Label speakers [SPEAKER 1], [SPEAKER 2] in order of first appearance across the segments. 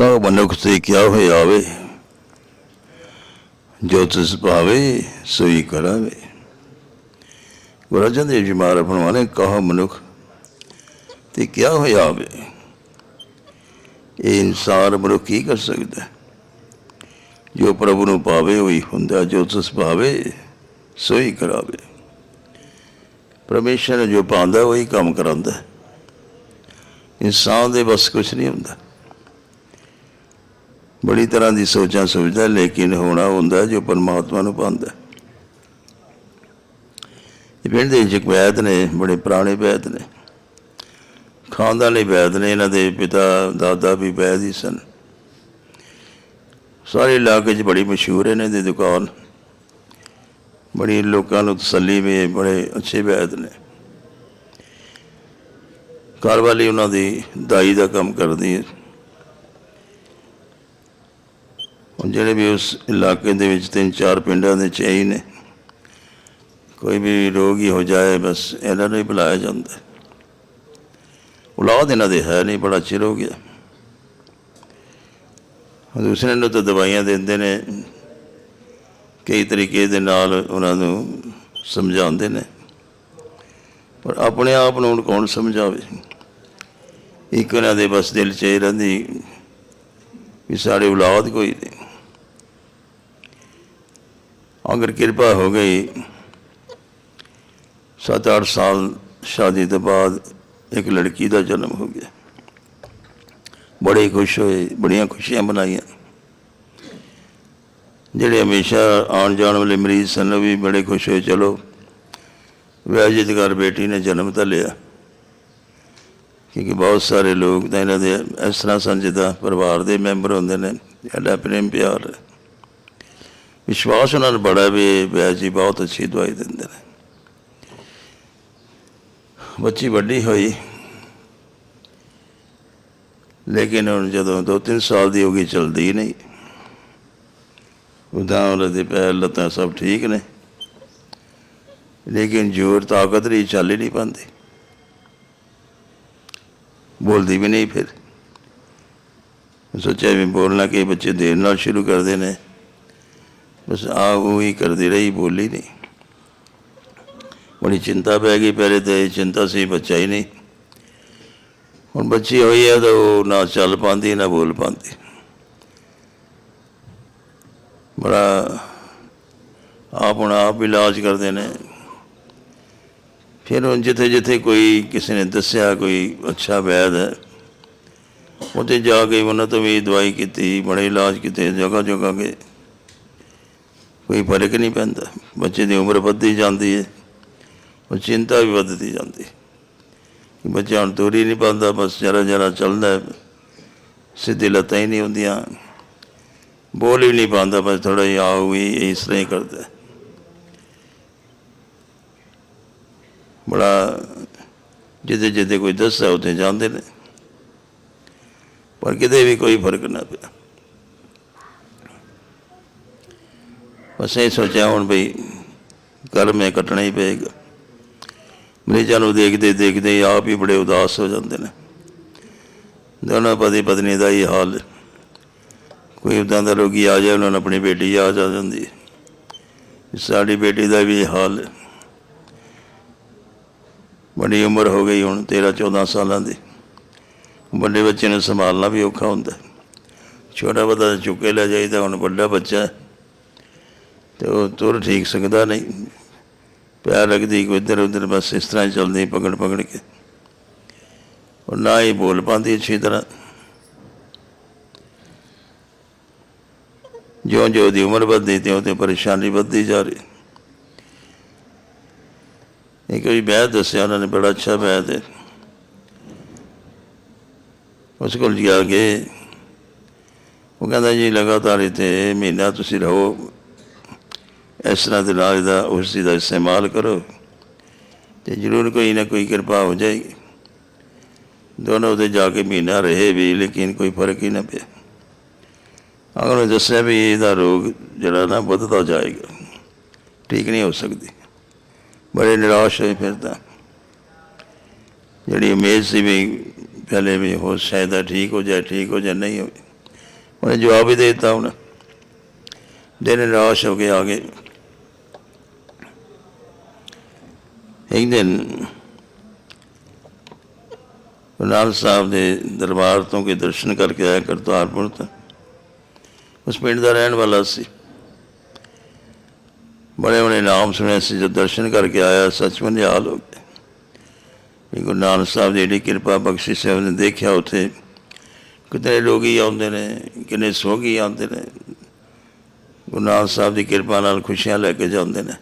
[SPEAKER 1] ਕਾ ਮਨੁੱਖ ਤੇ ਕਿਆ ਹੋਇਆ ਆਵੇ ਜੋ ਤਿਸ ਭਾਵੇ, ਸੋਈ ਕਰਾਵੇ। ਗੁਰੂ ਅਰਜਨ ਦੇਵ ਜੀ ਮਹਾਰਾਜ ਫਰਮਾਨੇ ਕਹਾ ਮਨੁੱਖ, ਤੇ ਕਿਆ ਹੋਇਆ ਆਵੇ ਇਹ ਇਨਸਾਨ ਮਨੁੱਖ ਕੀ ਕਰ ਸਕਦਾ? ਜੋ ਪ੍ਰਭੂ ਨੂੰ ਪਾਵੇ, ਉਹੀ ਹੁੰਦਾ। ਜੋ ਤਿਸ ਭਾਵੇ, ਸੋਈ ਕਰਾਵੇ। ਪਰਮੇਸ਼ਰ ਜੋ ਪਾਉਂਦਾ, ਉਹੀ ਕੰਮ ਕਰਾਉਂਦਾ। ਇਨਸਾਨ ਦੇ ਬਸ ਕੁਝ ਨਹੀਂ ਹੁੰਦਾ। ਬੜੀ ਤਰ੍ਹਾਂ ਦੀ ਸੋਚਾਂ ਸੋਚਦਾ, ਲੇਕਿਨ ਹੋਣਾ ਹੁੰਦਾ ਜੋ ਪਰਮਾਤਮਾ ਨੂੰ ਪਾਉਂਦਾ ਇਹ ਪਿੰਡ ਦੇ ਜਗਵੈਦ ਨੇ, ਬੜੇ ਪੁਰਾਣੇ ਵੈਦ ਨੇ। ਖਾਨਦਾਨ ਖਾਨਦਾਨੀ ਵੈਦ ਨੇ, ਇਹਨਾਂ ਦੇ ਪਿਤਾ, ਦਾਦਾ ਵੀ ਵੈਦ ਹੀ ਸਨ। ਸਾਰੇ ਇਲਾਕੇ 'ਚ ਬੜੀ ਮਸ਼ਹੂਰ ਹੈ ਇਹਨਾਂ ਦੀ ਦੁਕਾਨ। ਬੜੀ ਲੋਕਾਂ ਨੂੰ ਤਸੱਲੀ ਵੀ ਬੜੇ ਅੱਛੇ ਵੈਦ ਨੇ। ਘਰ ਵਾਲੀ ਉਹਨਾਂ ਦੀ ਦਾਈ ਦਾ ਕੰਮ ਕਰਦੀ ਹੈ। ਹੁਣ ਜਿਹੜੇ ਵੀ ਉਸ ਇਲਾਕੇ ਦੇ ਵਿੱਚ ਤਿੰਨ ਚਾਰ ਪਿੰਡਾਂ ਦੇ ਚੇਈ ਨੇ, ਕੋਈ ਵੀ ਰੋਗੀ ਹੋ ਜਾਏ, ਬਸ ਇਹਨਾਂ ਨੂੰ ਹੀ ਬੁਲਾਇਆ ਜਾਂਦਾ। ਔਲਾਦ ਇਹਨਾਂ ਦੇ ਹੈ ਨਹੀਂ, ਬੜਾ ਚਿਰ ਹੋ ਗਿਆ। ਹੁਣ ਦੂਸਰੇ ਨੂੰ ਤਾਂ ਦਵਾਈਆਂ ਦਿੰਦੇ ਨੇ, ਕਈ ਤਰੀਕੇ ਦੇ ਨਾਲ ਉਹਨਾਂ ਨੂੰ ਸਮਝਾਉਂਦੇ ਨੇ। ਪਰ ਆਪਣੇ ਆਪ ਨੂੰ ਹੁਣ ਕੌਣ ਸਮਝਾਵੇ? ਇੱਕ ਉਹਨਾਂ ਦੇ ਬਸ ਦਿਲ 'ਚ ਇਹ ਰਹਿੰਦੀ ਵੀ ਸਾਡੇ ਔਲਾਦ ਕੋਈ ਨਹੀਂ। ਅਗਰ ਕਿਰਪਾ ਹੋ ਗਈ ਸੱਤ ਅੱਠ ਸਾਲ ਸ਼ਾਦੀ ਤੋਂ ਬਾਅਦ ਇੱਕ ਲੜਕੀ ਦਾ ਜਨਮ ਹੋ ਗਿਆ। ਬੜੇ ਖੁਸ਼ ਹੋਏ, ਬੜੀਆਂ ਖੁਸ਼ੀਆਂ ਮਨਾਈਆਂ। ਜਿਹੜੇ ਹਮੇਸ਼ਾ ਆਉਣ ਜਾਣ ਵਾਲੇ ਮਰੀਜ਼ ਸਨ, ਉਹ ਵੀ ਬੜੇ ਖੁਸ਼ ਹੋਏ, ਚਲੋ ਵਿਆਜਿਤ ਘਰ ਬੇਟੀ ਨੇ ਜਨਮ ਤਾਂ ਲਿਆ। ਕਿਉਂਕਿ ਬਹੁਤ ਸਾਰੇ ਲੋਕ ਤਾਂ ਇਹਨਾਂ ਦੇ ਇਸ ਤਰ੍ਹਾਂ ਸਨ ਜਿੱਦਾਂ ਪਰਿਵਾਰ ਦੇ ਮੈਂਬਰ ਹੁੰਦੇ ਨੇ, ਸਾਡਾ ਪ੍ਰੇਮ ਪਿਆਰ ਹੈ। ਵਿਸ਼ਵਾਸ ਉਹਨਾਂ ਨੂੰ ਬੜਾ ਵੀ ਵਿਆਜ ਜੀ, ਬਹੁਤ ਅੱਛੀ ਦਵਾਈ ਦਿੰਦੇ ਨੇ। ਬੱਚੀ ਵੱਡੀ ਹੋਈ। ਲੇਕਿਨ ਹੁਣ ਜਦੋਂ ਦੋ ਤਿੰਨ ਸਾਲ ਦੀ ਹੋ ਗਈ, ਚਲਦੀ ਨਹੀਂ। ਉਦਾਂ ਉਹਦੇ ਪੈਰ ਲੱਤਾਂ ਸਭ ਠੀਕ ਨੇ। ਲੇਕਿਨ ਜ਼ੋਰ, ਤਾਕਤ ਨਹੀਂ ਚੱਲ ਹੀ ਨਹੀਂ ਪਾਉਂਦੀ। ਬੋਲਦੀ ਵੀ ਨਹੀਂ ਫਿਰ। ਸੋਚਿਆ ਵੀ ਬੋਲਣਾ ਕਿ, ਬੱਚੇ ਦੇਰ ਨਾਲ ਸ਼ੁਰੂ ਕਰਦੇ ਨੇ। ਬਸ ਆ ਉਹ ਹੀ ਕਰਦੀ ਰਹੀ, ਬੋਲੀ ਨਹੀਂ। ਬੜੀ ਚਿੰਤਾ ਪੈ ਗਈ ਪਹਿਲੇ ਤੇ, ਚਿੰਤਾ ਸੀ ਬੱਚਾ ਹੀ ਨਹੀਂ। ਹੁਣ ਬੱਚੀ ਹੋਈ ਹੈ ਤਾਂ ਉਹ ਨਾ ਚੱਲ ਪਾਉਂਦੀ, ਨਾ ਬੋਲ ਪਾਉਂਦੀ। ਬੜਾ ਆਪ ਹੁਣ ਆਪ ਇਲਾਜ ਕਰਦੇ ਨੇ। ਫਿਰ ਹੁਣ ਜਿੱਥੇ ਜਿੱਥੇ ਕੋਈ ਕਿਸੇ ਨੇ ਦੱਸਿਆ, ਕੋਈ ਅੱਛਾ ਵੈਦ ਹੈ, ਉੱਥੇ ਜਾ ਕੇ ਉਹਨਾਂ ਤੋਂ ਵੀ ਦਵਾਈ ਕੀਤੀ, ਬੜੇ ਇਲਾਜ ਕੀਤੇ, ਜਗ੍ਹਾ ਜਗ੍ਹਾ ਕੇ। ਕੋਈ ਫ਼ਰਕ ਨਹੀਂ ਪੈਂਦਾ। ਬੱਚੇ ਦੀ ਉਮਰ ਵੱਧਦੀ ਜਾਂਦੀ ਹੈ ਉਹ ਚਿੰਤਾ ਵੀ ਵੱਧਦੀ ਜਾਂਦੀ। ਹੈ ਕਿ ਬੱਚਾ ਹੁਣ ਤੁਰ ਹੀ ਨਹੀਂ ਪਾਉਂਦਾ, ਬਸ ਜਰਾ ਜਰਾ ਚੱਲਦਾ ਸਿੱਧੀ ਲੱਤਾਂ ਹੀ ਨਹੀਂ ਹੁੰਦੀਆਂ। ਬੋਲ ਹੀ ਨਹੀਂ ਪਾਉਂਦਾ, ਬਸ ਥੋੜਾ ਜਿਹਾ ਆਉ ਹੀ ਇਸ ਤਰ੍ਹਾਂ ਹੀ ਕਰਦਾ ਬੜਾ ਜਿੱਦੇ ਜਿੱਦੇ ਕੋਈ ਦੱਸਦਾ, ਉੱਥੇ ਜਾਂਦੇ ਨੇ। ਪਰ ਕਿਤੇ ਵੀ ਕੋਈ ਫ਼ਰਕ ਨਾ ਪਿਆ। ਬਸ ਇਹ ਸੋਚਿਆ ਹੁਣ ਬਈ ਕਰਮ ਹੈ ਕੱਟਣਾ ਹੀ ਪਏਗਾ। ਮਰੀਜ਼ਾਂ ਨੂੰ ਦੇਖਦੇ ਦੇਖਦੇ ਹੀ ਆਪ ਹੀ ਬੜੇ ਉਦਾਸ ਹੋ ਜਾਂਦੇ ਨੇ। ਦੋਨਾਂ ਪਤੀ ਪਤਨੀ ਦਾ ਹੀ ਹਾਲ। ਕੋਈ ਉਦਾਂ ਦਾ ਰੋਗੀ ਆ ਜਾਏ, ਉਹਨਾਂ ਨੂੰ ਆਪਣੀ ਬੇਟੀ ਯਾਦ ਆ ਜਾਂਦੀ ਸਾਡੀ ਬੇਟੀ ਦਾ ਵੀ ਹਾਲ। ਹੈ ਬੜੀ ਉਮਰ ਹੋ ਗਈ ਹੁਣ 13 14 ਸਾਲਾਂ ਦੀ। ਵੱਡੇ ਬੱਚੇ ਨੂੰ ਸੰਭਾਲਣਾ ਵੀ ਔਖਾ ਹੁੰਦਾ। ਛੋਟਾ ਬੱਚਾ ਚੁੱਕ ਕੇ ਲੈ ਜਾਈਦਾ, ਹੁਣ ਵੱਡਾ ਬੱਚਾ ਤੇ ਉਹ ਤੁਰ ਠੀਕ ਸਕਦਾ ਨਹੀਂ। ਪਿਆਰ ਲੱਗਦੀ ਕੋਈ ਇੱਧਰ ਉੱਧਰ ਬਸ ਇਸ ਤਰ੍ਹਾਂ ਹੀ ਚੱਲਦੀ ਪਕੜ ਪਕੜ ਕੇ। ਉਹ ਨਾ ਹੀ ਬੋਲ ਪਾਉਂਦੀ ਅੱਛੀ ਤਰ੍ਹਾਂ। ਜਿਉਂ ਜਿਉਂ ਦੀ ਉਮਰ ਵੱਧਦੀ ਤਿਉਂ ਤੇ ਪਰੇਸ਼ਾਨੀ ਵੱਧਦੀ ਜਾ ਰਹੀ। ਇੱਕ ਵੀ ਬੈਦ ਦੱਸਿਆ ਉਹਨਾਂ ਨੇ, ਬੜਾ ਅੱਛਾ ਬੈਦ ਹੈ ਉਸ ਕੋਲ ਜਾ ਕੇ ਉਹ ਕਹਿੰਦਾ ਜੀ ਲਗਾਤਾਰ ਇੱਥੇ ਮਹੀਨਾ ਤੁਸੀਂ ਰਹੋ। ਇਸ ਤਰ੍ਹਾਂ ਦੇ ਇਲਾਜ ਦਾ ਉਸ ਚੀਜ਼ ਦਾ ਇਸਤੇਮਾਲ ਕਰੋ ਤੇ ਜ਼ਰੂਰ ਕੋਈ ਨਾ ਕੋਈ ਕਿਰਪਾ ਹੋ ਜਾਏਗੀ। ਦੋਨੋਂ ਤੇ ਜਾ ਕੇ ਮਹੀਨਾ ਰਹੇ ਵੀ, ਲੇਕਿਨ ਕੋਈ ਫ਼ਰਕ ਹੀ ਨਾ ਪਿਆ। ਅਗਰ ਉਹਨੇ ਦੱਸਿਆ ਵੀ ਇਹਦਾ ਰੋਗ ਜਿਹੜਾ ਨਾ ਵੱਧਦਾ ਜਾਏਗਾ, ਠੀਕ ਨਹੀਂ ਹੋ ਸਕਦੀ। ਬੜੇ ਨਿਰਾਸ਼ ਹੋਏ ਫਿਰ ਤਾਂ। ਜਿਹੜੀ ਉਮੀਦ ਸੀ ਵੀ ਪਹਿਲੇ ਵੀ ਹੋ ਸ਼ਾਇਦ ਠੀਕ ਹੋ ਜਾਏ, ਠੀਕ ਹੋ ਜਾਏ, ਨਹੀਂ ਹੋਵੇ ਉਹਨੇ ਜਵਾਬ ਹੀ ਦੇ ਦਿੱਤਾ ਹੁਣ। ਦਿਨ ਨਿਰਾਸ਼ ਹੋ ਕੇ ਆ ਗਏ। ਇੱਕ ਦਿਨ ਗੁਰੂ ਸਾਹਿਬ ਦੇ ਦਰਬਾਰ ਤੋਂ ਕੇ ਦਰਸ਼ਨ ਕਰਕੇ ਆਇਆ ਕਰਤਾਰਪੁਰ ਤੋਂ। ਉਸ ਪਿੰਡ ਦਾ ਰਹਿਣ ਵਾਲਾ ਸੀ। ਬੜੇ ਬੜੇ ਨਾਮ ਸੁਣੇ ਸੀ, ਜਦ ਦਰਸ਼ਨ ਕਰਕੇ ਆਇਆ, ਸੱਚਮੁੱਚ ਹਾਲ ਹੋ ਗਿਆ। ਵੀ ਗੁਰੂ ਨਾਨਕ ਸਾਹਿਬ ਦੀ ਜਿਹੜੀ ਕਿਰਪਾ ਬਖਸ਼ੀ ਹੈ, ਉਹਨੇ ਦੇਖਿਆ ਉੱਥੇ। ਕਿਤੇ ਲੋਕੀ ਆਉਂਦੇ ਨੇ, ਕਿੰਨੇ ਸੋਗੀ ਆਉਂਦੇ ਨੇ। ਗੁਰੂ ਨਾਨਕ ਸਾਹਿਬ ਦੀ ਕਿਰਪਾ ਨਾਲ ਖੁਸ਼ੀਆਂ ਲੈ ਕੇ ਜਾਂਦੇ ਨੇ।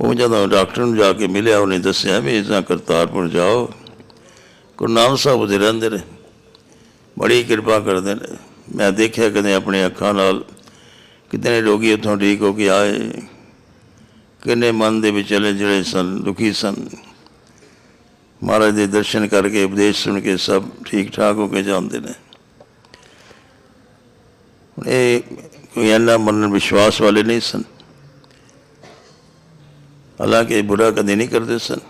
[SPEAKER 1] ਉਹ ਜਦੋਂ ਡਾਕਟਰ ਨੂੰ ਜਾ ਕੇ ਮਿਲਿਆ, ਉਹਨੇ ਦੱਸਿਆ ਵੀ ਇਦਾਂ ਕਰਤਾਰਪੁਰ ਜਾਓ। ਗੁਰਨਾਮ ਸਾਹਿਬ ਦੇ ਰਹਿੰਦੇ ਨੇ। ਬੜੀ ਕਿਰਪਾ ਕਰਦੇ ਨੇ। ਮੈਂ ਦੇਖਿਆ ਕਦੇ ਆਪਣੇ ਅੱਖਾਂ ਨਾਲ ਕਿਤਨੇ ਲੋਕੀ ਉੱਥੋਂ ਠੀਕ ਹੋ ਕੇ ਆਏ। ਕਿੰਨੇ ਮਨ ਦੇ ਵਿੱਚ ਚਲੇ ਜਿਹੜੇ ਸਨ, ਦੁਖੀ ਸਨ। ਮਹਾਰਾਜ ਦੇ ਦਰਸ਼ਨ ਕਰਕੇ, ਉਪਦੇਸ਼ ਸੁਣ ਕੇ ਸਭ ਠੀਕ ਠਾਕ ਹੋ ਕੇ ਜਾਂਦੇ ਨੇ। ਇਹ ਕੋਈ ਇੰਨਾ ਮਨ ਵਿਸ਼ਵਾਸ ਵਾਲੇ ਨਹੀਂ ਸਨ। ਹਾਲਾਂਕਿ ਬੁਰਾ ਕਦੇ ਨਹੀਂ ਕਰਦੇ ਸਨ।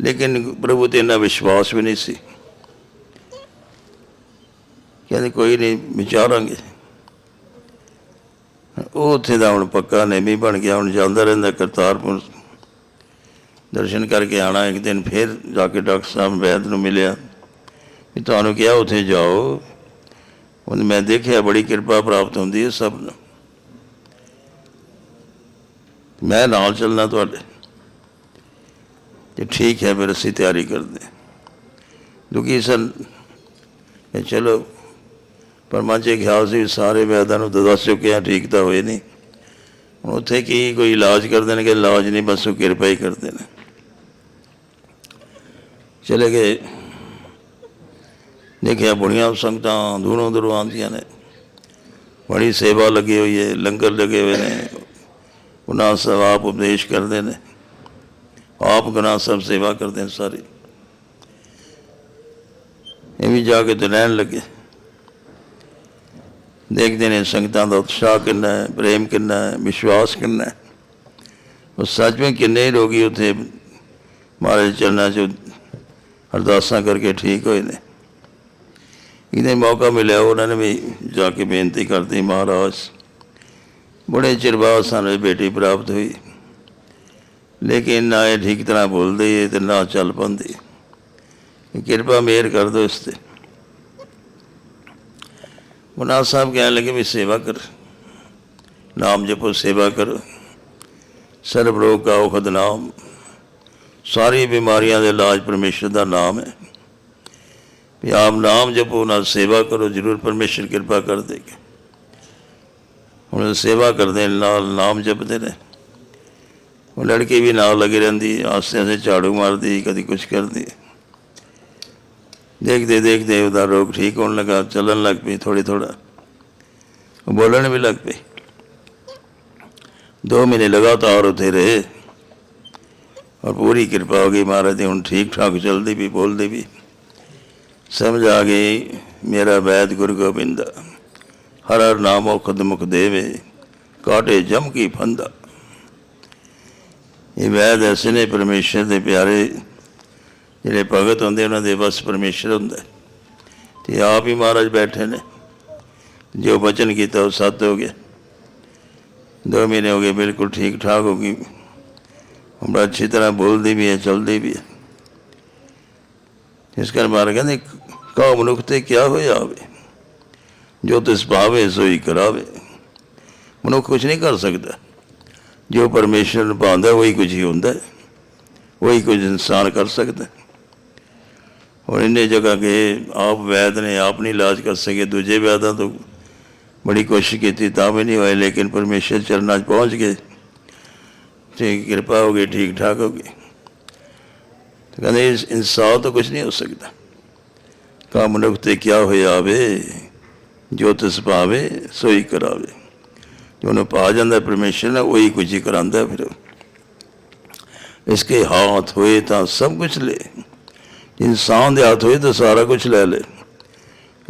[SPEAKER 1] ਲੇਕਿਨ ਪ੍ਰਭੂ ਤੇ ਇੰਨਾ ਵਿਸ਼ਵਾਸ ਵੀ ਨਹੀਂ ਸੀ। ਕਹਿੰਦੇ ਕੋਈ ਨਹੀਂ ਵਿਚਾਰਾਂਗੇ ਉਹ ਉੱਥੇ ਦਾ ਹੁਣ ਪੱਕਾ ਨੇਮੀ ਬਣ ਗਿਆ, ਹੁਣ ਜਾਂਦਾ ਰਹਿੰਦਾ ਕਰਤਾਰਪੁਰ। ਦਰਸ਼ਨ ਕਰਕੇ ਆਣਾ ਇੱਕ ਦਿਨ ਫਿਰ ਜਾ ਕੇ ਡਾਕਟਰ ਸਾਹਿਬ ਵੈਦ ਨੂੰ ਮਿਲਿਆ ਵੀ ਤੁਹਾਨੂੰ ਕਿਹਾ ਉੱਥੇ ਜਾਓ। ਉਹ ਮੈਂ ਦੇਖਿਆ, ਬੜੀ ਕਿਰਪਾ ਪ੍ਰਾਪਤ ਹੁੰਦੀ ਹੈ ਸਭ ਨੂੰ। ਮੈਂ ਨਾਲ ਚੱਲਣਾ ਤੁਹਾਡੇ। ਤੇ ਠੀਕ ਹੈ, ਫਿਰ ਅਸੀਂ ਤਿਆਰੀ ਕਰਦੇ ਹਾਂ। ਦੁਖੀ ਸਨ ਚਲੋ, ਪਰ ਮਨ 'ਚ ਖਿਆਲ ਸੀ ਵੀ ਸਾਰੇ ਵੈਦਾਂ ਨੂੰ ਤਾਂ ਦੱਸ ਚੁੱਕੇ ਆ ਠੀਕ ਤਾਂ ਹੋਏ ਨਹੀਂ। ਉੱਥੇ ਕੀ ਕੋਈ ਇਲਾਜ ਕਰਦੇ ਨੇ ਕਿ ਇਲਾਜ ਨਹੀਂ, ਬਸ ਉਹ ਕਿਰਪਾ ਹੀ ਕਰਦੇ ਨੇ। ਚਲੇ ਗਏ। ਦੇਖਿਆ ਬੁੜੀਆਂ ਸੰਗਤਾਂ ਦੂਰੋਂ ਦੂਰੋਂ ਆਉਂਦੀਆਂ ਨੇ। ਬੜੀ ਸੇਵਾ ਲੱਗੀ ਹੋਈ ਹੈ, ਲੰਗਰ ਲੱਗੇ ਹੋਏ ਨੇ। ਉਹਨਾਂ ਸਭ ਆਪ ਉਪਦੇਸ਼ ਕਰਦੇ ਨੇ। ਆਪ ਗੁਨਾ ਸਭ ਸੇਵਾ ਕਰਦੇ ਨੇ ਸਾਰੇ। ਇਹ ਵੀ ਜਾ ਕੇ ਤੇ ਲੱਗੇ। ਦੇਖਦੇ ਨੇ ਸੰਗਤਾਂ ਦਾ ਉਤਸ਼ਾਹ ਕਿੰਨਾ ਹੈ, ਪ੍ਰੇਮ ਕਿੰਨਾ ਹੈ, ਵਿਸ਼ਵਾਸ ਕਿੰਨਾ ਹੈ। ਉਹ ਸੱਚ ਵਿੱਚ ਕਿੰਨੇ ਲੋਕੀ ਉੱਥੇ ਮਹਾਰਾਜ ਚਰਨਾਂ 'ਚ ਅਰਦਾਸਾਂ ਕਰਕੇ ਠੀਕ ਹੋਏ ਨੇ। ਇਹਨੇ ਮੌਕਾ ਮਿਲਿਆ, ਉਹਨਾਂ ਨੇ ਵੀ ਜਾ ਕੇ ਬੇਨਤੀ ਕਰਤੀ ਮਹਾਰਾਜ। ਬੜੇ ਚਿਰ ਬਾਅਦ ਸਾਨੂੰ ਇਹ ਬੇਟੀ ਪ੍ਰਾਪਤ ਹੋਈ ਲੇਕਿਨ ਨਾ ਇਹ ਠੀਕ ਤਰ੍ਹਾਂ ਬੋਲਦੇ ਹੈ ਤੇ ਨਾ ਚੱਲ ਪਾਉਂਦੇ ਕਿਰਪਾ ਮਿਹਰ ਕਰ ਦਿਓ ਇਸ ਤੇ ਮੁਨਾ ਸਾਹਿਬ ਕਹਿਣ ਲੱਗੇ ਵੀ ਸੇਵਾ ਕਰ ਨਾਮ ਜਪੋ ਸੇਵਾ ਕਰੋ ਸਰਬ ਰੋਗ ਕਾ ਔਖਦ ਨਾਮ ਸਾਰੀ ਬਿਮਾਰੀਆਂ ਦੇ ਇਲਾਜ ਪਰਮੇਸ਼ਰ ਦਾ ਨਾਮ ਹੈ ਵੀ ਆਪ ਨਾਮ ਜਪੋ ਨਾਲ ਸੇਵਾ ਕਰੋ ਜ਼ਰੂਰ ਪਰਮੇਸ਼ਰ ਕਿਰਪਾ ਕਰ ਦੇਗਾ ਹੁਣ ਸੇਵਾ ਕਰਦੇ ਨੇ, ਨਾਲ ਨਾਮ ਜਪਦੇ ਨੇ। ਉਹ ਲੜਕੀ ਵੀ ਨਾਲ ਲੱਗੀ ਰਹਿੰਦੀ ਆਸਤੇ ਆਸਤੇ ਝਾੜੂ ਮਾਰਦੀ ਕਦੀ ਕੁਝ ਕਰਦੀ। ਦੇਖਦੇ ਦੇਖਦੇ ਉਹਦਾ ਰੋਗ ਠੀਕ ਹੋਣ ਲੱਗਾ ਚੱਲਣ ਲੱਗ ਪਈ ਥੋੜੀ ਥੋੜਾ ਉਹ ਬੋਲਣ ਵੀ ਲੱਗ ਪਈ। ਦੋ ਮਹੀਨੇ ਲਗਾਤਾਰ ਉੱਥੇ ਰਹੇ। ਔਰ ਪੂਰੀ ਕਿਰਪਾ ਹੋ ਗਈ ਮਹਾਰਾਜ ਦੀ ਹੁਣ ਠੀਕ ਠਾਕ ਚੱਲਦੀ ਵੀ ਬੋਲਦੀ ਵੀ ਸਮਝ ਆ ਗਈ ਮੇਰਾ ਵੈਦ ਗੁਰੂ ਗੋਬਿੰਦ। ਹਰ ਹਰ ਨਾਮੋ ਖੁਦ ਮੁਖ ਦੇਵੇ ਕਾਟੇ ਜਮ ਕੀ ਫੰਦਾ। ਇਹ ਵੈਦ ਐਸੇ ਨੇ ਪਰਮੇਸ਼ਰ ਦੇ ਪਿਆਰੇ, ਜਿਹੜੇ ਭਗਤ ਹੁੰਦੇ, ਉਹਨਾਂ ਦੇ ਬਸ ਪਰਮੇਸ਼ਰ ਹੁੰਦਾ। ਹੈ। ਤੇ ਆਪ ਹੀ ਮਹਾਰਾਜ ਬੈਠੇ ਨੇ। ਜੋ ਬਚਨ ਕੀਤਾ ਉਹ ਸੱਤ ਹੋ ਗਿਆ। ਦੋ ਮਹੀਨੇ ਹੋ ਗਏ, ਬਿਲਕੁਲ ਠੀਕ ਠਾਕ ਹੋ ਗਈ। ਹੁਣ ਬੜਾ ਅੱਛੀ ਤਰ੍ਹਾਂ ਬੋਲਦੀ ਵੀ ਹੈ, ਚਲਦੀ ਵੀ ਹੈ। ਇਸ ਕਰ ਮਾਰ ਕਹਿੰਦੇ ਕਹੋ ਮਨੁੱਖ ਤੇ ਕਿਆ ਹੋਇਆ ਹੋਵੇ ਜੋ ਤਿਸ ਭਾਵੇ ਸੋਈ ਕਰਾਵੇ। ਮਨੁੱਖ ਕੁਝ ਨਹੀਂ ਕਰ ਸਕਦਾ। ਜੋ ਪਰਮੇਸ਼ਰ ਨੂੰ ਪਾਉਂਦਾ ਉਹੀ ਕੁਝ ਹੀ ਹੁੰਦਾ ਹੈ। ਉਹੀ ਕੁਝ ਇਨਸਾਨ ਕਰ ਸਕਦਾ ਹੈ। ਔਰ ਇੰਨੇ ਜਗ੍ਹਾ ਗਏ, ਆਪ ਵੈਦ ਨੇ, ਆਪ ਨਹੀਂ ਇਲਾਜ ਕਰ ਸਕੇ। ਦੂਜੇ ਵੈਦਾਂ ਤੋਂ ਬੜੀ ਕੋਸ਼ਿਸ਼ ਕੀਤੀ, ਤਾਂ ਵੀ ਨਹੀਂ ਹੋਏ, ਲੇਕਿਨ ਪਰਮੇਸ਼ਰ ਚਰਨਾਂ 'ਚ ਪਹੁੰਚ ਗਏ। ਤੇ ਕਿਰਪਾ ਹੋ ਗਈ ਠੀਕ ਠਾਕ ਹੋ ਗਈ। ਕਹਿੰਦੇ, ਇਸ ਇਨਸਾਨ ਤੋਂ ਕੁਝ ਨਹੀਂ ਹੋ ਸਕਦਾ। ਕਾ ਮਨੁੱਖ ਤੇ ਕਿਆ ਹੋਇਆ ਵੇ ਜੋ ਤਿਸ ਭਾਵੇ ਸੋਈ ਕਰਾਵੇ। ਜੋ ਉਹਨੂੰ ਪਾ ਜਾਂਦਾ ਪਰਮੇਸ਼ਰ ਨੇ ਉਹੀ ਕੁਝ ਹੀ ਕਰਾਂਦਾ ਫਿਰ। ਉਹ। ਇਸਕੇ ਹੱਥ ਹੋਏ ਤਾਂ ਸਭ ਕੁਝ ਲੈ। ਇਨਸਾਨ ਦੇ ਹੱਥ ਹੋਏ ਤਾਂ ਸਾਰਾ ਕੁਝ ਲੈ ਲੈ।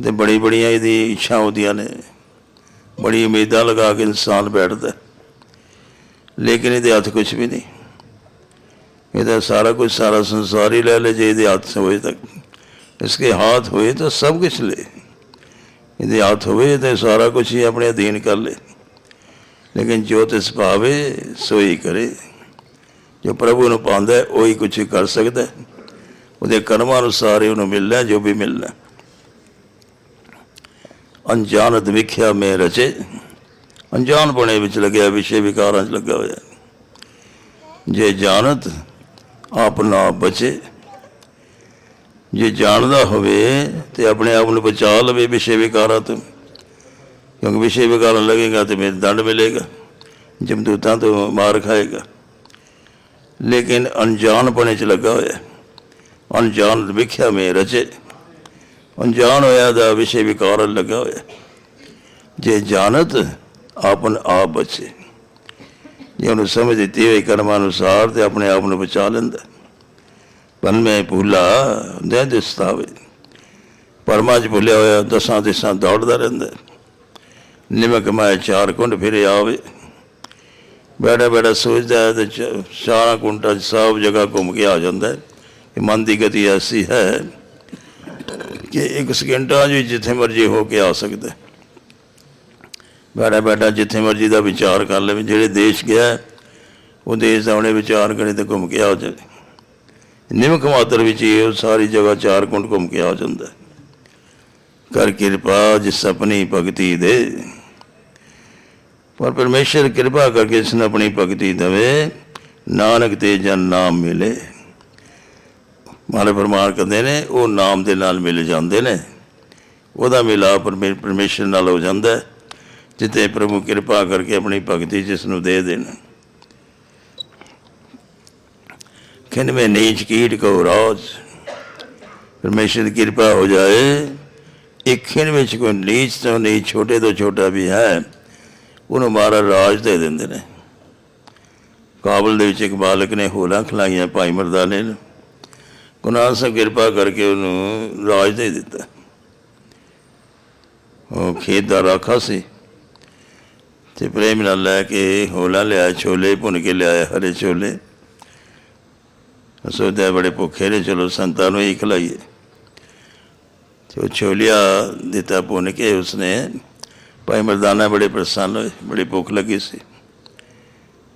[SPEAKER 1] ਤੇ ਬੜੀ ਬੜੀਆਂ ਇਹਦੀ ਇੱਛਾ ਹੁੰਦੀਆਂ ਨੇ। ਬੜੀ ਉਮੀਦਾਂ ਲਗਾ ਕੇ ਇਨਸਾਨ ਬੈਠਦਾ। ਲੇਕਿਨ ਇਹਦੇ ਹੱਥ ਕੁਝ ਵੀ ਨਹੀਂ। ਇਹਦਾ ਸਾਰਾ ਕੁਝ ਸਾਰਾ ਸੰਸਾਰ ਹੀ ਲੈ ਲੈ ਜੇ ਇਹਦੇ ਹੱਥ 'ਚ ਹੋਏ ਤਾਂ। ਇਸਕੇ ਹੱਥ ਹੋਏ ਤਾਂ ਸਭ ਕੁਝ ਲੈ। ਇਹਦੇ ਹੱਥ ਹੋਵੇ ਤਾਂ ਸਾਰਾ ਕੁਝ ਹੀ ਆਪਣੇ ਅਧੀਨ ਕਰ ਲੇ। ਲੇਕਿਨ ਜੋ ਤਿਸ ਭਾਵੇ ਸੋਈ ਕਰੇ। ਜੋ ਪ੍ਰਭੂ ਨੂੰ ਪਾਉਂਦਾ, ਉਹੀ ਕੁਝ ਕਰ ਸਕਦਾ। ਉਹਦੇ ਕਰਮਾਂ ਅਨੁਸਾਰ ਹੀ ਉਹਨੂੰ ਮਿਲਣਾ, ਜੋ ਵੀ ਮਿਲਣਾ। ਹੈ। ਅਣਜਾਣਤ ਵਿਖਿਆ ਮੈਂ ਰਚੇ। ਅਣਜਾਣ ਬਣੇ ਵਿੱਚ ਲੱਗਿਆ, ਵਿਸ਼ੇ ਵਿਕਾਰਾਂ 'ਚ ਲੱਗਾ ਹੋਇਆ। ਜੇ ਜਾਣਤ ਆਪਣਾ ਬਚੇ। ਜੇ ਜਾਣਦਾ ਹੋਵੇ ਤੇ ਆਪਣੇ ਆਪ ਨੂੰ ਬਚਾ ਲਵੇ ਵਿਸ਼ੇ ਵਿਕਾਰਾਂ ਤੋਂ। ਕਿਉਂਕਿ ਵਿਸ਼ੇ ਵਿਕਾਰਾਂ ਲੱਗੇਗਾ ਤੇ ਮੇਰੇ ਦੰਡ ਮਿਲੇਗਾ, ਜਮਦੂਤਾਂ ਤੋਂ ਮਾਰ ਖਾਏਗਾ। ਲੇਕਿਨ ਅਣਜਾਣਪਣੇ ਚ ਲੱਗਾ ਹੋਇਆ ਅਣਜਾਣ ਵਿਖਿਆ ਮੇ ਰਚੇ। ਅਣਜਾਣ ਹੋਇਆ ਦਾ ਵਿਸ਼ੇ ਵਿਕਾਰਨ ਲੱਗਾ ਹੋਇਆ ਜੇ ਜਾਣਤ, ਆਪਨ ਆਪ ਬਚੇ। ਜੇ ਉਹਨੂੰ ਸਮਝ ਦਿੱਤੀ ਹੋਈ ਕਰਮਾਂ ਅਨੁਸਾਰ ਤੇ ਆਪਣੇ ਆਪ ਨੂੰ ਬਚਾ ਲੈਂਦਾ। ਪਨ ਮੈਂ ਭੁੱਲਾ ਦੇ ਦਿਸਤਾਵੇ ਪਰਮਾ ਚ ਭੁੱਲਿਆ ਹੋਇਆ, ਦਸਾਂ ਦਿਸਾਂ ਦੌੜਦਾ ਰਹਿੰਦਾ। ਨਿਮਕ ਮੈਂ ਚਾਰ ਕੁੰਡ ਫਿਰੇ ਆਵੇ। ਬੈੜਾ ਬੈੜਾ ਸੋਚਦਾ ਹੈ ਤੇ ਚ- ਚਾਰਾਂ ਕੁੰਡਾਂ 'ਚ ਸਭ ਜਗ੍ਹਾ ਘੁੰਮ ਕੇ ਆ ਜਾਂਦਾ ਹੈ। ਕਿ ਮਨ ਦੀ ਗਤੀ ਐਸੀ ਹੈ ਕਿ ਇੱਕ ਸਕਿੰਟਾਂ 'ਚ ਵੀ ਜਿੱਥੇ ਮਰਜ਼ੀ ਹੋ ਕੇ ਆ ਸਕਦਾ ਬੈੜਾ ਬੈਠਾ ਜਿੱਥੇ ਮਰਜ਼ੀ ਦਾ ਵਿਚਾਰ ਕਰ ਲਵੇ, ਜਿਹੜੇ ਦੇਸ਼ ਗਿਆ, ਉਹ ਦੇਸ਼ ਦਾ ਉਹਨੇ ਵਿਚਾਰ ਕਰੇ ਤੇ ਘੁੰਮ ਕੇ ਆ ਜਾਵੇ। ਨਿਮਕ ਮਾਤਰ ਵਿੱਚ ਹੀ ਉਹ ਸਾਰੀ ਜਗ੍ਹਾ ਚਾਰ ਕੁੰਡ ਘੁੰਮ ਕੇ ਆ ਜਾਂਦਾ। ਕਰ ਕਿਰਪਾ ਜਿਸ ਆਪਣੀ ਭਗਤੀ ਦੇ। ਪਰ ਪਰਮੇਸ਼ਰ ਕਿਰਪਾ ਕਰਕੇ ਇਸ ਨੂੰ ਆਪਣੀ ਭਗਤੀ ਦੇਵੇ ਨਾਨਕ ਤੇ ਜਨ ਨਾਮ ਮਿਲੇ। ਮਾਰੇ ਪਰਮਾਰ ਕਹਿੰਦੇ ਨੇ ਉਹ ਨਾਮ ਦੇ ਨਾਲ ਮਿਲ ਜਾਂਦੇ ਨੇ। ਉਹਦਾ ਮਿਲਾਪ ਪਰਮੇ- ਪਰਮੇਸ਼ਰ ਨਾਲ ਹੋ ਜਾਂਦਾ। ਹੈ, ਜਿੱਥੇ ਪ੍ਰਭੂ ਕਿਰਪਾ ਕਰਕੇ ਆਪਣੀ ਭਗਤੀ ਜਿਸ ਨੂੰ ਦੇ ਦੇਣ। ਖਿਨ ਮੇ ਨੀਚ ਕੀਟ ਕੋ ਰਾਜ। ਪਰਮੇਸ਼ਰ ਦੀ ਕਿਰਪਾ ਹੋ ਜਾਏ। ਇੱਕ ਖਿਨ ਵਿੱਚ ਕੋਈ ਨੀਚ ਤੋਂ ਨਹੀਂ ਛੋਟੇ ਤੋਂ ਛੋਟਾ ਵੀ ਹੈ, ਉਹਨੂੰ ਮਹਾਰਾਜ ਰਾਜ ਦੇ ਦਿੰਦੇ ਨੇ। ਕਾਬਲ ਦੇ ਵਿੱਚ ਇੱਕ ਬਾਲਕ ਨੇ ਹੋਲਾਂ ਖਲਾਈਆਂ, ਭਾਈ ਮਰਦਾਨੇ ਨੂੰ। ਗੁਨਾਹ ਸਾਹਿਬ ਕਿਰਪਾ ਕਰਕੇ ਉਹਨੂੰ ਰਾਜ ਦੇ ਦਿੱਤਾ। ਉਹ ਖੇਤ ਦਾ ਰਾਖਾ ਸੀ। ਤੇ ਪ੍ਰੇਮ ਨਾਲ ਲੈ ਕੇ ਹੋਲਾ ਲਿਆ ਛੋਲੇ ਭੁੰਨ ਕੇ ਲਿਆਇਆ, ਹਰੇ ਛੋਲੇ। ਸੋਚਦਾ ਬੜੇ ਭੁੱਖੇ ਨੇ ਚਲੋ ਸੰਤਾਂ ਨੂੰ ਹੀ ਖਲਾਈਏ। ਤੇ ਉਹ ਛੋਲਿਆ ਦਿੱਤਾ ਭੁੰਨ ਕੇ ਉਸਨੇ ਭਾਈ ਮਰਦਾਨਾ ਬੜੇ ਪ੍ਰਸੰਨ ਹੋਏ ਬੜੀ ਭੁੱਖ ਲੱਗੀ ਸੀ।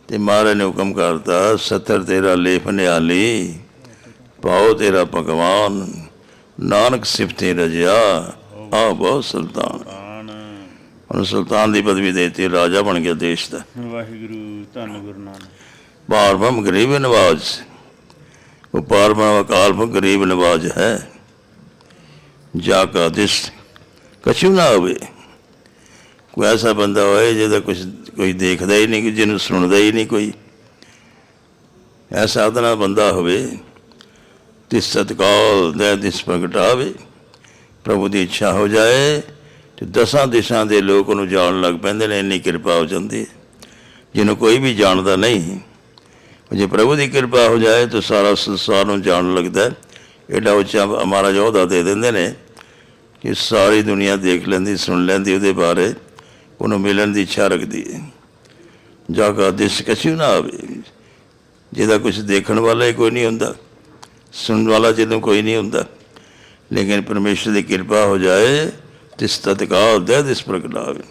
[SPEAKER 1] ਤੇ ਮਹਾਰਾਜ ਨੇ ਹੁਕਮ ਕਰਤਾ ਸਤਰ ਤੇਰਾ ਲੇਫ ਨਿਆਲੀ ਪਾਓ ਤੇਰਾ ਭਗਵਾਨ ਨਾਨਕ ਸਿਫਤੇ ਰਜਿਆ ਆ ਬਹੁਤ ਸੁਲਤਾਨ। ਉਹਨੂੰ ਸੁਲਤਾਨ ਦੀ ਪਦਵੀ ਦਿੱਤੀ ਰਾਜਾ ਬਣ ਗਿਆ ਦੇਸ਼ ਦਾ।
[SPEAKER 2] ਵਾਹਿਗੁਰੂ ਧੰਨ ਗੁਰੂ ਨਾਨਕ।
[SPEAKER 1] ਪਾਰਬਮ ਗਰੀਬ ਨਵਾਜ ਉਹ ਪਾਰਬਮ ਅਕਾਲ ਗਰੀਬ ਨਵਾਜ ਹੈ। ਜਾ ਕਾ ਦਿਸ ਕਛੂ ਨਾ ਹੋਵੇ। ਕੋਈ ਐਸਾ ਬੰਦਾ ਹੋਏ ਜਿਹਦਾ ਕੁਝ ਕੋਈ ਦੇਖਦਾ ਹੀ ਨਹੀਂ, ਜਿਹਨੂੰ ਸੁਣਦਾ ਹੀ ਨਹੀਂ ਕੋਈ। ਐਸਾ ਆਦਨਾ ਬੰਦਾ ਹੋਵੇ, ਤਿਸ ਸਤਕਾਲ ਦੇ ਦਿਸ ਪ੍ਰਗਟਾਵੇ ਪ੍ਰਭੂ ਦੀ ਇੱਛਾ ਹੋ ਜਾਏ ਤੇ ਦਸਾਂ ਦਿਸ਼ਾਂ ਦੇ ਲੋਕ ਉਹਨੂੰ ਜਾਣ ਲੱਗ ਪੈਂਦੇ ਨੇ, ਇੰਨੀ ਕਿਰਪਾ ਹੋ ਜਾਂਦੀ ਜਿਹਨੂੰ ਕੋਈ ਵੀ ਜਾਣਦਾ ਨਹੀਂ। ਜੇ ਪ੍ਰਭੂ ਦੀ ਕਿਰਪਾ ਹੋ ਜਾਏ ਤਾਂ ਸਾਰਾ ਸੰਸਾਰ ਨੂੰ ਜਾਣ ਲੱਗਦਾ ਹੈ। ਐਡਾ ਉੱਚਾ ਹਮਾਰਾ ਯੋਧਾ ਦੇ ਦਿੰਦੇ ਨੇ ਕਿ ਸਾਰੀ ਦੁਨੀਆ ਦੇਖ ਲੈਂਦੀ, ਸੁਣ ਲੈਂਦੀ, ਉਹਦੇ ਬਾਰੇ ਉਹਨੂੰ ਮਿਲਣ ਦੀ ਇੱਛਾ ਰੱਖਦੀ ਹੈ। ਜਾ ਕਾ ਦਿਸ ਕਛੂ ਨਾ ਆਵੇ। ਜਿਹਦਾ ਕੁਝ ਦੇਖਣ ਵਾਲਾ ਹੀ ਕੋਈ ਨਹੀਂ ਹੁੰਦਾ, ਸੁਣਨ ਵਾਲਾ ਜਿਹਨੂੰ ਕੋਈ ਨਹੀਂ ਹੁੰਦਾ। ਲੇਕਿਨ ਪਰਮੇਸ਼ਰ ਦੀ ਕਿਰਪਾ ਹੋ ਜਾਏ, ਤਿਸ ਤਤਕਾ ਦੇ ਦਿਸ ਪ੍ਰਗਟਾਵੇ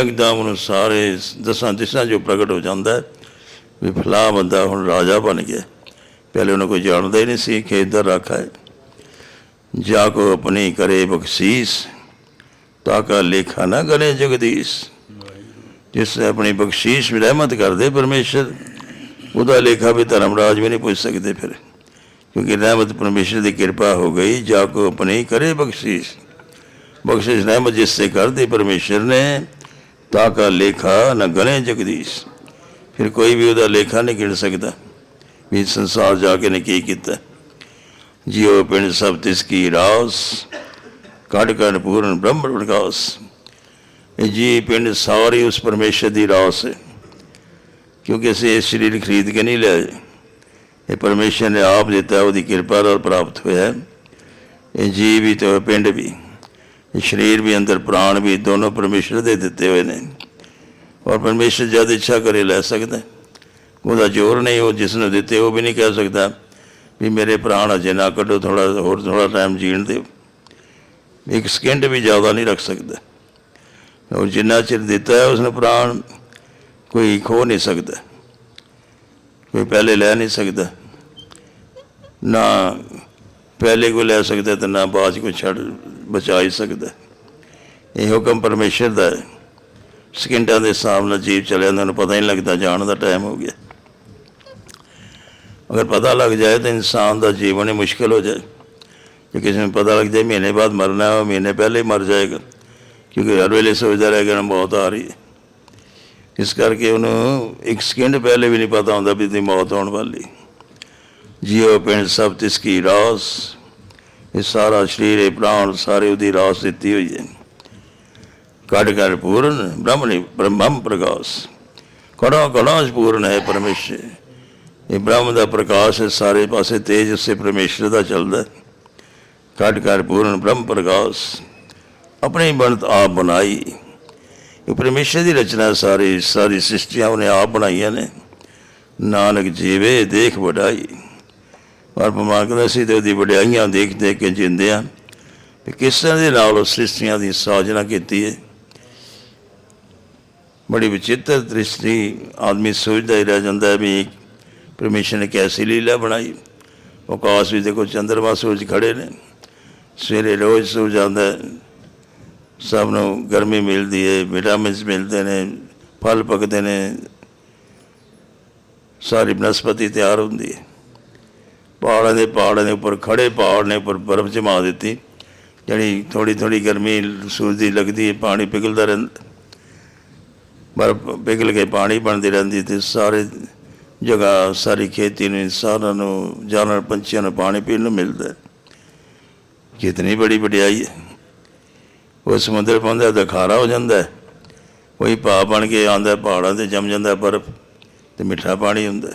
[SPEAKER 1] ਇੱਕਦਮ ਉਹਨੂੰ ਸਾਰੇ ਦਸਾਂ ਦਿਸ਼ਾਂ ਜੋ ਪ੍ਰਗਟ ਹੋ ਜਾਂਦਾ ਹੈ। ਵੀ ਫਲਾ ਬੰਦਾ ਹੁਣ ਰਾਜਾ ਬਣ ਗਿਆ। ਪਹਿਲੇ ਉਹਨਾਂ ਕੋਈ ਜਾਣਦਾ ਹੀ ਨਹੀਂ ਸੀ ਕਿ ਇੱਧਰ ਰੱਖਾ ਹੈ ਜਾ ਕੋ ਆਪਣੀ ਕਰੇ ਬਖਸ਼ੀਸ, ਤਾਂ ਕਾ ਲੇਖਾ ਨਾ ਕਰੇ ਜਗਦੀਸ਼। ਜਿਸ ਨੇ ਆਪਣੀ ਬਖਸ਼ੀਸ਼ ਵੀ ਰਹਿਮਤ ਕਰਦੇ ਪਰਮੇਸ਼ਰ, ਉਹਦਾ ਲੇਖਾ ਵੀ ਧਰਮਰਾਜ ਵੀ ਨਹੀਂ ਪੁੱਛ ਸਕਦੇ ਫਿਰ। ਕਿਉਂਕਿ ਰਹਿਮਤ ਪਰਮੇਸ਼ਰ ਦੀ ਕਿਰਪਾ ਹੋ ਗਈ, ਜਾ ਕੋ ਆਪਣੀ ਕਰੇ ਬਖਸ਼ੀਸ਼। ਬਖਸ਼ਿਸ਼ ਰਹਿਮਤ ਜਿਸ ਸੇ ਕਰਦੀ ਪਰਮੇਸ਼ਰ ਨੇ, ਤਾਂ ਕਾ ਲੇਖਾ ਨਾ ਗਣੇ ਜਗਦੀਸ਼। ਫਿਰ ਕੋਈ ਵੀ ਉਹਦਾ ਲੇਖਾ ਨਹੀਂ ਗਿਣ ਸਕਦਾ, ਵੀ ਸੰਸਾਰ ਜਾ ਕੇ ਨੇ ਕੀ ਕੀਤਾ। ਜਿਉ ਪਿੰਡ ਸਭ ਤਿਸ ਕੀ ਰਾਸ, ਕੱਢ ਕੜ ਪੂਰਨ ਬ੍ਰਹਮ ਪ੍ਰਕਾਸ਼। ਇਹ ਜੀ ਪਿੰਡ ਸਾਰੀ ਉਸ ਪਰਮੇਸ਼ਰ ਦੀ ਰਾਸ ਹੈ, ਕਿਉਂਕਿ ਅਸੀਂ ਇਹ ਸਰੀਰ ਖਰੀਦ ਕੇ ਨਹੀਂ ਲਿਆਏ। ਇਹ ਪਰਮੇਸ਼ਰ ਨੇ ਆਪ ਦਿੱਤਾ, ਉਹਦੀ ਕਿਰਪਾ ਨਾਲ ਪ੍ਰਾਪਤ ਹੋਇਆ ਇਹ ਜੀ ਵੀ ਤੇ ਉਹ ਪਿੰਡ ਵੀ, ਇਹ ਸਰੀਰ ਵੀ ਅੰਦਰ, ਪ੍ਰਾਣ ਵੀ, ਦੋਨੋਂ ਪਰਮੇਸ਼ਰ ਦੇ ਦਿੱਤੇ ਹੋਏ ਨੇ। ਔਰ ਪਰਮੇਸ਼ਰ ਜਦ ਇੱਛਾ ਕਰੇ ਲੈ ਸਕਦਾ। ਉਹਦਾ ਜ਼ੋਰ ਨਹੀਂ, ਉਹ ਜਿਸ ਨੂੰ ਦਿੱਤੇ, ਉਹ ਵੀ ਨਹੀਂ ਕਹਿ ਸਕਦਾ ਵੀ ਮੇਰੇ ਪ੍ਰਾਣ ਅਜੇ ਨਾ ਕੱਢੋ ਥੋੜਾ ਹੋਰ ਥੋੜਾ ਟਾਈਮ ਜੀਣ ਦਿਓ। ਇੱਕ ਸਕਿੰਟ ਵੀ ਜ਼ਿਆਦਾ ਨਹੀਂ ਰੱਖ ਸਕਦਾ। ਔਰ ਜਿੰਨਾ ਚਿਰ ਦਿੱਤਾ ਹੈ, ਉਸਨੇ ਪ੍ਰਾਣ ਕੋਈ ਖੋ ਨਹੀਂ ਸਕਦਾ। ਕੋਈ ਪਹਿਲੇ ਲੈ ਨਹੀਂ ਸਕਦਾ। ਨਾ ਪਹਿਲੇ ਕੋ ਲੈ ਸਕਦਾ ਤੇ ਨਾ ਬਾਅਦ 'ਚ ਕੋਈ ਛੱਡ ਬਚਾ ਹੀ ਸਕਦਾ। ਇਹ ਹੁਕਮ ਪਰਮੇਸ਼ਰ ਦਾ ਹੈ। ਸਕਿੰਟਾਂ ਦੇ ਹਿਸਾਬ ਨਾਲ ਜੀਵ ਚੱਲਿਆ ਉਹਨਾਂ ਨੂੰ ਪਤਾ ਹੀ ਨਹੀਂ ਲੱਗਦਾ ਜਾਣ ਦਾ ਟਾਈਮ ਹੋ ਗਿਆ। ਅਗਰ ਪਤਾ ਲੱਗ ਜਾਏ ਤਾਂ ਇਨਸਾਨ ਦਾ ਜੀਵਨ ਹੀ ਮੁਸ਼ਕਲ ਹੋ ਜਾਏ। ਕਿ ਕਿਸੇ ਨੂੰ ਪਤਾ ਲੱਗ ਜਾਏ, ਮਹੀਨੇ ਬਾਅਦ ਮਰਨਾ ਹੈ ਮਹੀਨੇ ਪਹਿਲੇ ਹੀ ਮਰ ਜਾਏਗਾ। ਕਿਉਂਕਿ ਹਰ ਵੇਲੇ ਸੋਚਦਾ ਰਹੇਗਾ ਨਾ ਮੌਤ ਆ ਰਹੀ ਹੈ। ਇਸ ਕਰਕੇ ਉਹਨੂੰ ਇੱਕ ਸਕਿੰਟ ਪਹਿਲੇ ਵੀ ਨਹੀਂ ਪਤਾ ਹੁੰਦਾ ਵੀ ਦੀ ਮੌਤ ਆਉਣ ਵਾਲੀ। ਜੀਵ ਪਿੰਡ ਸਭ ਤਿਸ ਕੀ ਰਾਸ। ਇਹ ਸਾਰਾ ਸਰੀਰ, ਇਹ ਪ੍ਰਾਣ, ਸਾਰੇ ਉਹਦੀ ਰਾਸ ਦਿੱਤੀ ਹੋਈ ਹੈ। ਕੜ ਕੜ ਪੂਰਨ ਬ੍ਰਹਮ ਨਹੀਂ ਬ੍ਰਹਮ ਪ੍ਰਕਾਸ਼ ਕੜਾ ਕੜਾ ਪੂਰਨ ਹੈ ਪਰਮੇਸ਼ਰ ਇਹ ਬ੍ਰਹਮ ਦਾ ਪ੍ਰਕਾਸ਼ ਹੈ ਸਾਰੇ ਪਾਸੇ ਤੇਜ ਉਸੇ ਪਰਮੇਸ਼ਰ ਦਾ ਚੱਲਦਾ ਹੈ ਕੜ ਕੜ ਪੂਰਨ ਬ੍ਰਹਮ ਪ੍ਰਕਾਸ਼ ਆਪਣੀ ਬਣਤ ਆਪ ਬਣਾਈ ਇਹ ਪਰਮੇਸ਼ਰ ਦੀ ਰਚਨਾ ਸਾਰੀ ਸਾਰੀ ਸ੍ਰਿਸ਼ਟੀਆਂ ਉਹਨੇ ਆਪ ਬਣਾਈਆਂ ਨੇ ਨਾਨਕ ਜੀਵੇ ਦੇਖ ਵਡਾਈ ਪਰ ਪਰਮਾਤਮਾ ਅਸੀਂ ਤੇ ਉਹਦੀ ਵਡਿਆਈਆਂ ਦੇਖ ਦੇਖ ਕੇ ਜਿੰਦੇ ਹਾਂ ਕਿ ਕਿਸ ਤਰ੍ਹਾਂ ਦੇ ਨਾਲ ਉਸ ਸ੍ਰਿਸ਼ਟੀਆਂ ਦੀ ਸਾਜਨਾ ਕੀਤੀ ਹੈ ਬੜੀ ਵਿਚਿੱਤਰ ਦ੍ਰਿਸ਼ਟੀ ਆਦਮੀ ਸੋਚਦਾ ਹੀ ਰਹਿ ਜਾਂਦਾ ਹੈ ਵੀ ਪਰਮੇਸ਼ਰ ਨੇ ਕੈਸੀ ਲੀਲਾ ਬਣਾਈ। ਆਕਾਸ਼ ਵਿੱਚ ਦੇਖੋ ਚੰਦਰਮਾ ਸੂਰਜ ਖੜੇ ਨੇ। ਸਵੇਰੇ ਰੋਜ਼ ਸੂਰਜ ਆਉਂਦਾ ਸਭ ਨੂੰ ਗਰਮੀ ਮਿਲਦੀ ਹੈ, ਵਿਟਾਮਿਨਸ ਮਿਲਦੇ ਨੇ, ਫਲ ਪਕਦੇ ਨੇ। ਸਾਰੀ ਬਨਸਪਤੀ ਤਿਆਰ ਹੁੰਦੀ ਹੈ। ਪਹਾੜਾਂ ਦੇ ਪਹਾੜਾਂ ਦੇ ਉੱਪਰ ਖੜੇ ਪਹਾੜ ਨੇ ਉੱਪਰ ਬਰਫ਼ ਜਮਾ ਦਿੱਤੀ। ਜਿਹੜੀ ਥੋੜੀ ਥੋੜੀ ਗਰਮੀ ਸੂਰਜ ਦੀ ਲੱਗਦੀ ਹੈ, ਪਾਣੀ ਪਿਘਲਦਾ ਰਹਿੰਦਾ। ਬਰਫ਼ ਪਿਘਲ ਕੇ ਪਾਣੀ ਬਣਦੀ ਰਹਿੰਦੀ ਤੇ ਸਾਰੇ ਜਗ੍ਹਾ, ਸਾਰੀ ਖੇਤੀ ਨੂੰ, ਸਾਰਿਆਂ ਨੂੰ, ਜਾਨਵਰ, ਪੰਛੀਆਂ ਨੂੰ ਪਾਣੀ ਪੀਣ ਨੂੰ ਮਿਲਦਾ ਕਿਤਨੀ ਬੜੀ ਵਡਿਆਈ ਹੈ। ਉਹ ਸਮੁੰਦਰ ਪਹੁੰਚਦਾ ਤਾਂ ਖਾਰਾ ਹੋ ਜਾਂਦਾ ਹੈ। ਕੋਈ ਭਾਅ ਬਣ ਕੇ ਆਉਂਦਾ ਪਹਾੜਾਂ ਤੇ ਜੰਮ ਜਾਂਦਾ ਬਰਫ਼ ਤੇ ਮਿੱਠਾ ਪਾਣੀ ਹੁੰਦਾ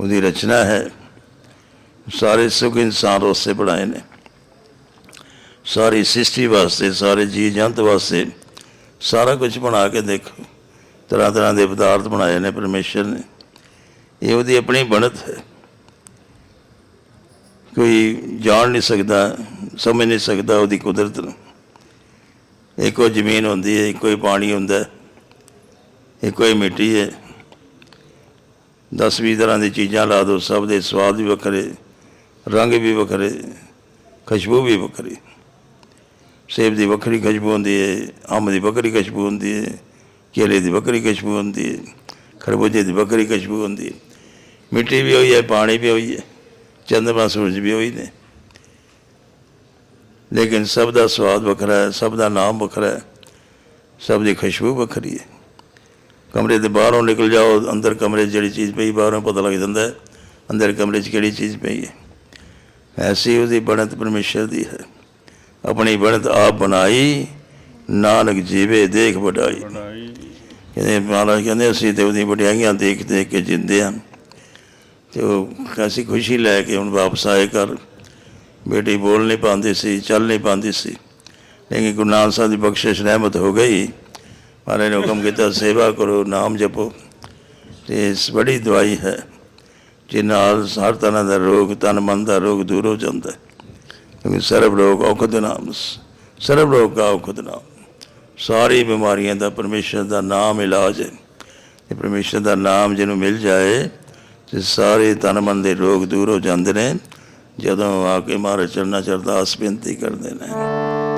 [SPEAKER 1] ਉਹਦੀ ਰਚਨਾ ਹੈ, ਸਾਰੇ ਸੁਖ ਇਨਸਾਨ ਉਸੇ ਬਣਾਏ ਨੇ। ਸਾਰੀ ਸ੍ਰਿਸ਼ਟੀ ਵਾਸਤੇ, ਸਾਰੇ ਜੀਵ ਜੰਤ ਵਾਸਤੇ ਸਾਰਾ ਕੁਝ ਬਣਾ ਕੇ ਦੇਖੋ। ਤਰ੍ਹਾਂ ਤਰ੍ਹਾਂ ਦੇ ਪਦਾਰਥ ਬਣਾਏ ਨੇ ਪਰਮੇਸ਼ਰ ਨੇ। ਇਹ ਉਹਦੀ ਆਪਣੀ ਬਣਤ ਹੈ। ਕੋਈ ਜਾਣ ਨਹੀਂ ਸਕਦਾ, ਸਮਝ ਨਹੀਂ ਸਕਦਾ ਉਹਦੀ ਕੁਦਰਤ ਨੂੰ। ਇੱਕੋ ਜ਼ਮੀਨ ਹੁੰਦੀ ਹੈ, ਇੱਕੋ ਹੀ ਪਾਣੀ ਹੁੰਦਾ ਹੈ, ਇੱਕੋ ਹੀ ਮਿੱਟੀ ਹੈ। 10 20 ਤਰ੍ਹਾਂ ਦੀ ਚੀਜ਼ਾਂ ਲਾ ਦਿਓ ਸਭ ਦੇ ਸਵਾਦ ਵੀ ਵੱਖਰੇ, ਰੰਗ ਵੀ ਵੱਖਰੇ, ਖੁਸ਼ਬੂ ਵੀ ਵੱਖਰੀ। ਸੇਬ ਦੀ ਵੱਖਰੀ ਖੁਸ਼ਬੂ ਹੁੰਦੀ ਹੈ ਅੰਬ ਦੀ ਵੱਖਰੀ ਖੁਸ਼ਬੂ ਹੁੰਦੀ ਹੈ ਕੇਲੇ ਦੀ ਵੱਖਰੀ ਖੁਸ਼ਬੂ ਹੁੰਦੀ ਹੈ ਖਰਬੂਜੇ ਦੀ ਵੱਖਰੀ ਖੁਸ਼ਬੂ ਹੁੰਦੀ ਹੈ ਮਿੱਟੀ ਵੀ ਹੋਈ ਹੈ ਪਾਣੀ ਵੀ ਹੋਈ ਹੈ ਚੰਦਰਮਾ ਸੂਰਜ ਵੀ ਹੋਈ ਨੇ। ਲੇਕਿਨ ਸਭ ਦਾ ਸਵਾਦ ਵੱਖਰਾ ਹੈ, ਸਭ ਦਾ ਨਾਮ ਵੱਖਰਾ ਹੈ, ਸਭ ਦੀ ਖੁਸ਼ਬੂ ਵੱਖਰੀ ਹੈ ਕਮਰੇ ਦੇ ਬਾਹਰੋਂ ਨਿਕਲ ਜਾਓ, ਅੰਦਰ ਕਮਰੇ 'ਚ ਜਿਹੜੀ ਚੀਜ਼ ਪਈ ਬਾਹਰੋਂ ਪਤਾ ਲੱਗ ਜਾਂਦਾ ਹੈ, ਅੰਦਰ ਕਮਰੇ 'ਚ ਕਿਹੜੀ ਚੀਜ਼ ਪਈ ਹੈ ਐਸੀ ਉਹਦੀ ਬਣਤ ਪਰਮੇਸ਼ਰ ਦੀ ਹੈ। ਆਪਣੀ ਬਣਤ ਆਪ ਬਣਾਈ ਨਾਨਕ ਜੀਵੇ ਦੇਖ ਵਡਾਈ। ਕਹਿੰਦੇ ਮਹਾਰਾਜ ਕਹਿੰਦੇ ਅਸੀਂ ਤੇ ਉਹਦੀ ਵਡਿਆਈਆਂ ਦੇਖ ਦੇਖ ਕੇ ਜਿੰਦੇ ਹਾਂ। ਤੇ ਉਹ ਅਸੀਂ ਖੁਸ਼ੀ ਲੈ ਕੇ ਹੁਣ ਵਾਪਸ ਆਏ ਕਰ ਬੇਟੀ ਬੋਲ ਨਹੀਂ ਪਾਉਂਦੀ ਸੀ ਚੱਲ ਨਹੀਂ ਪਾਉਂਦੀ ਸੀ। ਲੇਕਿਨ ਗੁਰੂ ਨਾਨਕ ਸਾਹਿਬ ਦੀ ਬਖਸ਼ਿਸ਼ ਰਹਿਮਤ ਹੋ ਗਈ। ਮਹਾਰਾਜ ਨੇ ਹੁਕਮ ਕੀਤਾ ਸੇਵਾ ਕਰੋ ਨਾਮ ਜਪੋ। ਤੇ ਇਸ ਬੜੀ ਦਵਾਈ ਹੈ। ਜਿਸ ਨਾਲ ਹਰ ਤਰ੍ਹਾਂ ਦਾ ਰੋਗ ਤਨ ਮਨ ਦਾ ਰੋਗ ਦੂਰ ਹੋ ਜਾਂਦਾ ਹੈ। ਕਿਉਂਕਿ ਸਰਬ ਰੋਗ ਔਖਦ ਨਾਮ ਸਰਬ ਰੋਗ ਦਾ ਔਖਦ ਨਾਮ। ਸਾਰੀ ਬਿਮਾਰੀਆਂ ਦਾ ਪਰਮੇਸ਼ਰ ਦਾ ਨਾਮ ਇਲਾਜ ਹੈ। ਇਹ ਪਰਮੇਸ਼ਰ ਦਾ ਨਾਮ ਜਿਹਨੂੰ ਮਿਲ ਜਾਏ, ਤੇ ਸਾਰੇ ਤਨ ਮਨ ਦੇ ਰੋਗ ਦੂਰ ਹੋ ਜਾਂਦੇ ਨੇ, ਜਦੋਂ ਆ ਕੇ ਮਹਾਰਾਜ ਚਰਨਾਂ ਚ ਅਰਦਾਸ ਬੇਨਤੀ ਕਰਦੇ ਨੇ।